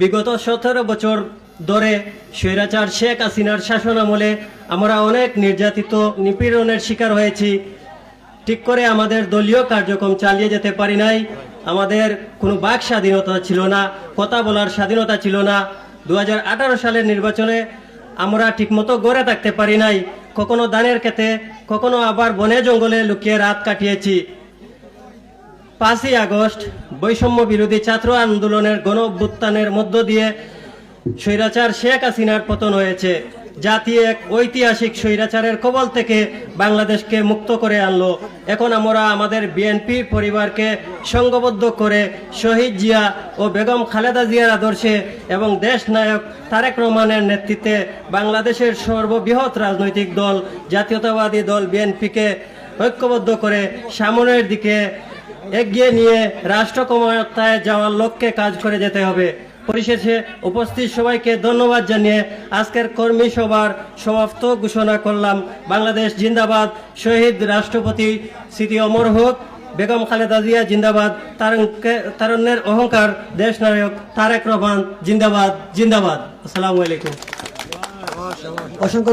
বিগত সতেরো বছর ধরে স্বৈরাচার শেখ হাসিনার শাসন আমলে আমরা অনেক নির্যাতিত, নিপীড়নের শিকার হয়েছি। ঠিক করে আমাদের দলীয় কার্যক্রম চালিয়ে যেতে পারি নাই। আমাদের কোনো বাক স্বাধীনতা ছিল না, কথা বলার স্বাধীনতা ছিল না। দু হাজার আঠারো সালের নির্বাচনে আমরা ঠিকমতো গড়ে থাকতে পারি নাই। কখনো দানের খেতে কখনো আবার বনে জঙ্গলে লুকিয়ে রাত কাটিয়েছি। পাঁচই আগস্ট বৈষম্য বিরোধী ছাত্র আন্দোলনের গণ অভ্যুত্থানের মধ্য দিয়ে স্বৈরাচার শেখ হাসিনার পতন হয়েছে। জাতি এক ঐতিহাসিক স্বৈরাচারের কবল থেকে বাংলাদেশকে মুক্ত করে আনলো। এখন আমরা আমাদের বিএনপি পরিবারকে সংঘবদ্ধ করে শহীদ জিয়া ও বেগম খালেদা জিয়ার আদর্শে এবং দেশ নায়ক তারেক রহমানের নেতৃত্বে বাংলাদেশের সর্ববৃহৎ রাজনৈতিক দল, জাতীয়তাবাদী দল বিএনপিকে ঐক্যবদ্ধ করে সামনের দিকে এগিয়ে নিয়ে রাষ্ট্র ক্ষমতায় যাওয়ার লক্ষ্যে কাজ করে যেতে হবে। পরিশেষে উপস্থিত সবাইকে ধন্যবাদ জানিয়ে আজকের কর্মী সভার সমাপ্ত ঘোষণা করলাম। বাংলাদেশ জিন্দাবাদ শহীদ রাষ্ট্রপতি স্মৃতি অমর হোক বেগম খালেদা জিয়া জিন্দাবাদ তারুণ্যের অহংকার দেশ নায়ক তারেক রহমান জিন্দাবাদ জিন্দাবাদ। আসসালামু আলাইকুম। অসংখ্য